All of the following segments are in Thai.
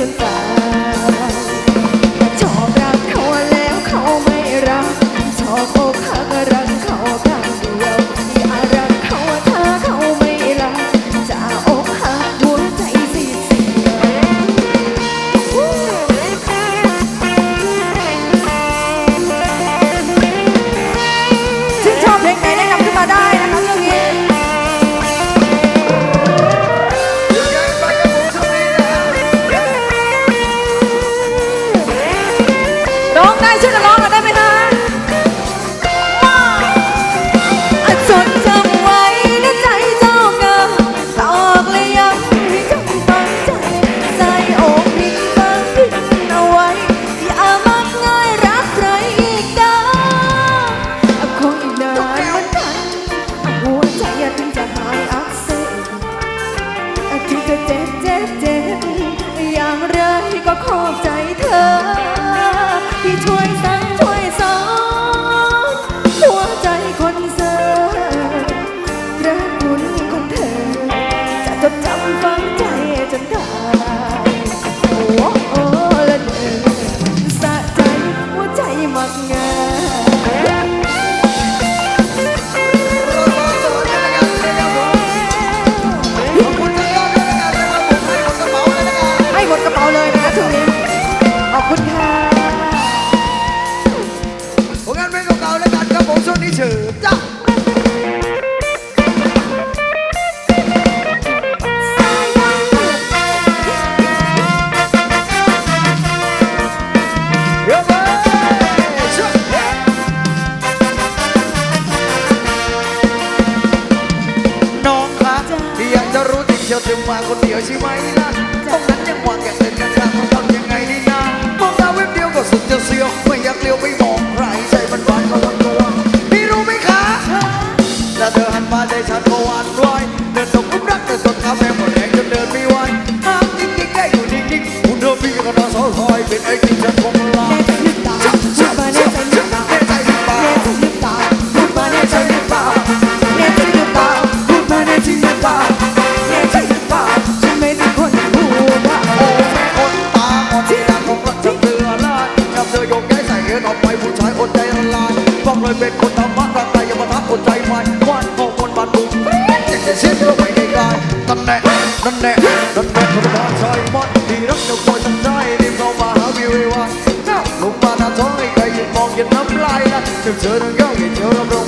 กันไป เธอมาคนเดียวใช่ไหมนะตรงนั้นยังว่างแกเดินกันทางตอนยังไงดีนะมองตาเว็บเดียวก็สุดจะเสียวไม่อยากเลี้ยวไม่มองใครใจมันหวานก็ทั้งตัวพี่รู้ไหมคะถ้าเธอหันมาใจฉันก็หวานวายเดินตกลุ่มรักแต่สดขาแพงหมดแรงจนเดินไม่ไหวห้ามจริงๆได้อยู่จริงๆคุณเธอพี่ก็น่าสาวคอยเป็นไอ้ที่ฉันคง เกินออกไปผู้ชายอดใจละลายต้องเลยเป็นคนธรรมะร่างกายอย่ามาทักอดใจไม่วาดเอาคนบานบุกเจะเสิบลงไปในกายนั่นแน่นั่นแน่นั่นแน่คนบ้านชายมอดที่รักเดียวคอยสนใจรีบเข้ามาหาวิวไว้วันหนุ่บ้านนาท้องให้ใครยืนมองเย็นน้ำลายละถึงเจอเรื่องเก่าให้เที่ยรั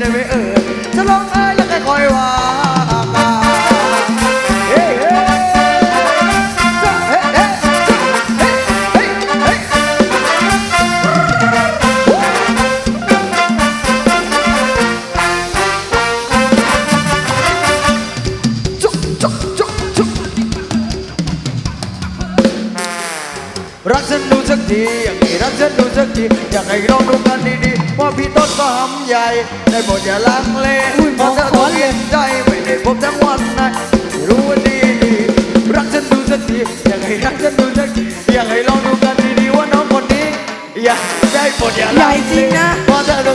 ได้ไหมเอ่ยจะลองเอ่ รักฉันดูสักทีอยากให้รักฉันดูสักทีอยากให้ลองดูกันดีๆว่าพี่ต้นก็หำใหญ่ได้หมดอย่าลังเลอุ้ยเพราะเธอขต้อองเลยเห็นใจไม่ได้พบทั้งวันไหนรู้ว่าดีดีรักฉันดูสักทีอยากให้รักฉันดูสักทีอยากให้ลองดูกันดีๆว่าน้องคนนี้อยากได้หมดอย่าใหลัญ่งจริงนะเพราะเธอ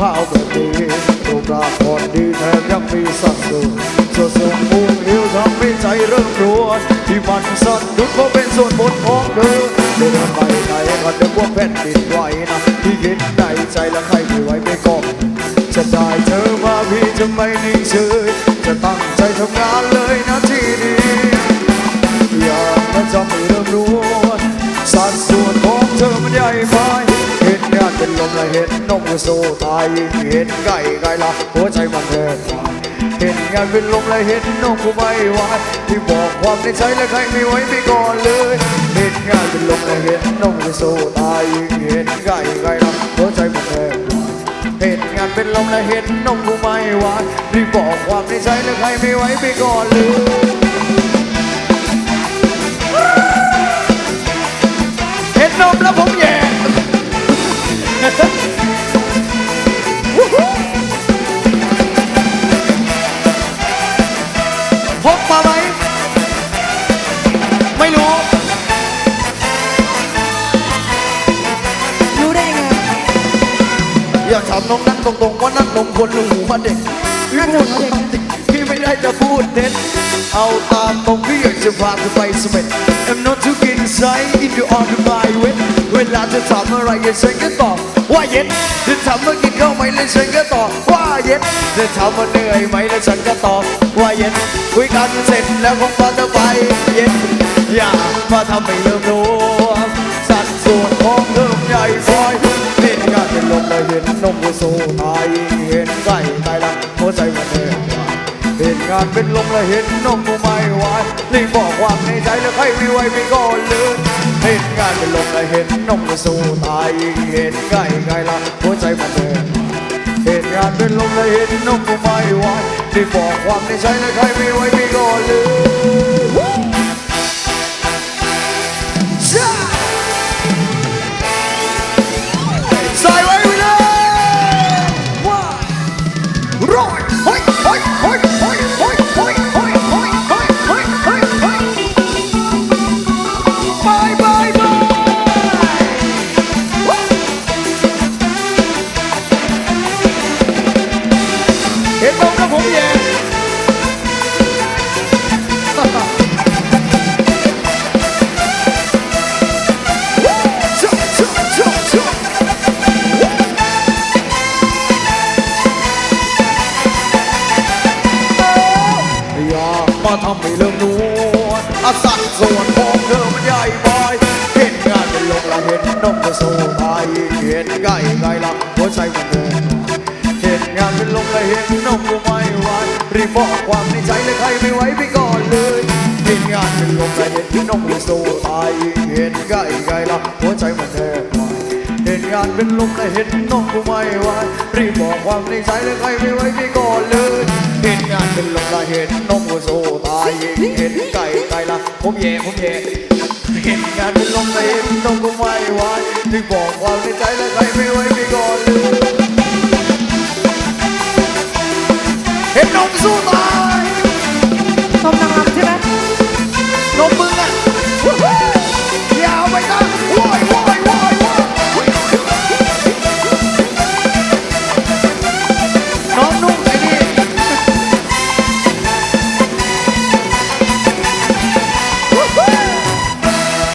ข้าแบบนี้รูปร่างคนดีแถมยังมีสัดส่วนส่วนสูงพุ่งหิวทำให้ใจเริ่มรวนที่มันสั่นหยุดเพราะเป็นส่วนบนของเธอเดินไปไหนก็นึกว่าแผ่นดินไหวนะที่คิดในใจและใครไม่ไหวไม่ก็จะได้เธอมาพี่จะไม่นิ่งเฉยจะตั้งใจทำงานเลยนะที่นี้อยากมันจะไม่เริ่มรู้สัดส่วนของเธอมันใหญ่ไป งานเป็นลมและเห็นนมก็สู้ตายเห็นไก่ไก่ละหัวใจมันแทบวายเห็นงานเป็นลมและเห็นนมกูไม่หวที่บอกความในใจและใครไม่ไหวไม่ก่อนเลยเห็นงานเป็นลมและเห็นนมก็สู้ตายเห็นไก่ไก่ละหัวใจมันแทบวายเห็นงานเป็นลมและเห็นนมกูไม่หวรีบบอกความในใจและใครไม่ไหวไม่ก่อนเลย พกมาไหมไม่รู้ รู้ได้ยังไงอย่าถามน้องนั่นตรงๆว่านั่นนมคนหรือหัวเด็ก น่าจะหัวเด็กนะ พี่ไม่ได้จะพูดเด็ดเอาตามตรงพี่อยากจะพาเธอไปสมัย I'm not too inside if you are my way เวลาจะถามอะไรย่าฉันก็ตอบว่าเย็นจะถามว่ากินข้าวไหมแล้วฉันก็ตอบว่าเย็นจะถามว่าเหนื่อยไหมแล้วฉันก็ตอบว่าเย็นคุยกันเสร็จแล้วคงพาเธอไปเย็นอย่ามาทำให้เริ่มรู้ เห็นนมกูไม่ไหวรีบบอกความในใจแล้วใครไม่ไหวไม่ก่อนเลยเห็นงานเป็นลมและเห็นนมกูสู้ตายยิ่งเห็นไก่ไก่ละหัวใจมันเดินเห็นงานเป็นลมและเห็นนมกูไม่ไหวรีบบอกความในใจแล้วใครไม่ไหวไม่ก่อนเลย มาทำให้เริ่มรู้อาสัดส่วนของเธอมันใหญ่ไปเห็นงานเป็นลมและเห็นนมก็สู้ตายเห็นไก่ไก่ละหัวใจมันเดินเห็นงานเป็นลมและเห็นนมก็ไม่ไหวรีบบอกความในใจและใครไม่ไหวไปก่อนเลยเห็นงานเป็นลมและเห็นนมก็สู้ตายเห็นไก่ไก่ละหัวใจมันแทบวายเห็น งานเป็นลมและเห็นนมก็ไม่ไหวรีบบอกความในใจและใครไม่ไหวไปก่อนเลยเห็นงานเป็นลมและเห็นนมก็สู้ตายเห็นไก่ไก่ละผมแย่ผมแย่เห็นงานเป็นลมเต็มต้องก็ไม่ไหวที่บอกความในใจและใครไม่ไว้ไม่ก่อนเลยเห็นนมสู้ตาย